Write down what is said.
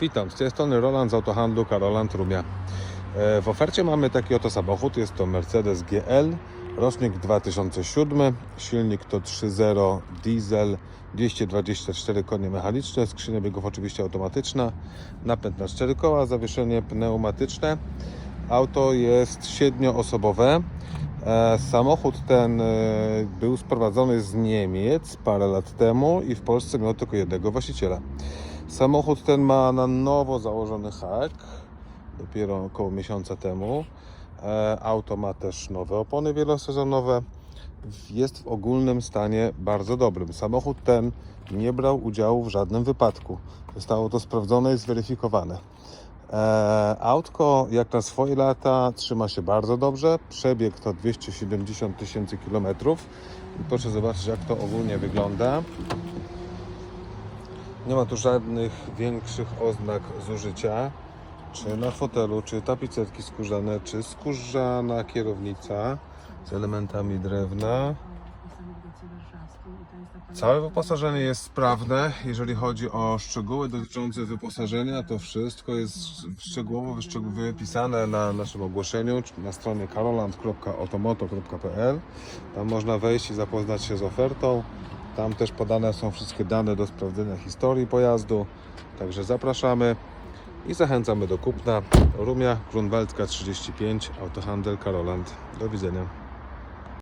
Witam, z tej strony Roland z autohandlu Karoland Rumia. E, W ofercie mamy taki oto samochód, jest to Mercedes GL, rocznik 2007, silnik to 3.0 diesel, 224 konie mechaniczne, skrzynia biegów oczywiście automatyczna, napęd na 4 koła, zawieszenie pneumatyczne. Auto jest siedmioosobowe. E, Samochód ten e, był sprowadzony z Niemiec parę lat temu i w Polsce miał tylko jednego właściciela. Samochód ten ma na nowo założony hak, dopiero około miesiąca temu. E, Auto ma też nowe opony wielosezonowe. Jest w ogólnym stanie bardzo dobrym. Samochód ten nie brał udziału w żadnym wypadku. Zostało to sprawdzone i zweryfikowane. E, autko jak na swoje lata trzyma się bardzo dobrze. Przebieg to 270 tysięcy kilometrów. Proszę zobaczyć jak to ogólnie wygląda. Nie ma tu żadnych większych oznak zużycia. Czy na fotelu, czy tapicerki skórzane, czy skórzana kierownica z elementami drewna. Całe wyposażenie jest sprawne. Jeżeli chodzi o szczegóły dotyczące wyposażenia, to wszystko jest szczegółowo wypisane na naszym ogłoszeniu na stronie karoland.otomoto.pl. Tam można wejść i zapoznać się z ofertą. Tam też podane są wszystkie dane do sprawdzenia historii pojazdu. Także zapraszamy i zachęcamy do kupna. Rumia Grunwaldka 35, Autohandel Karoland. Do widzenia.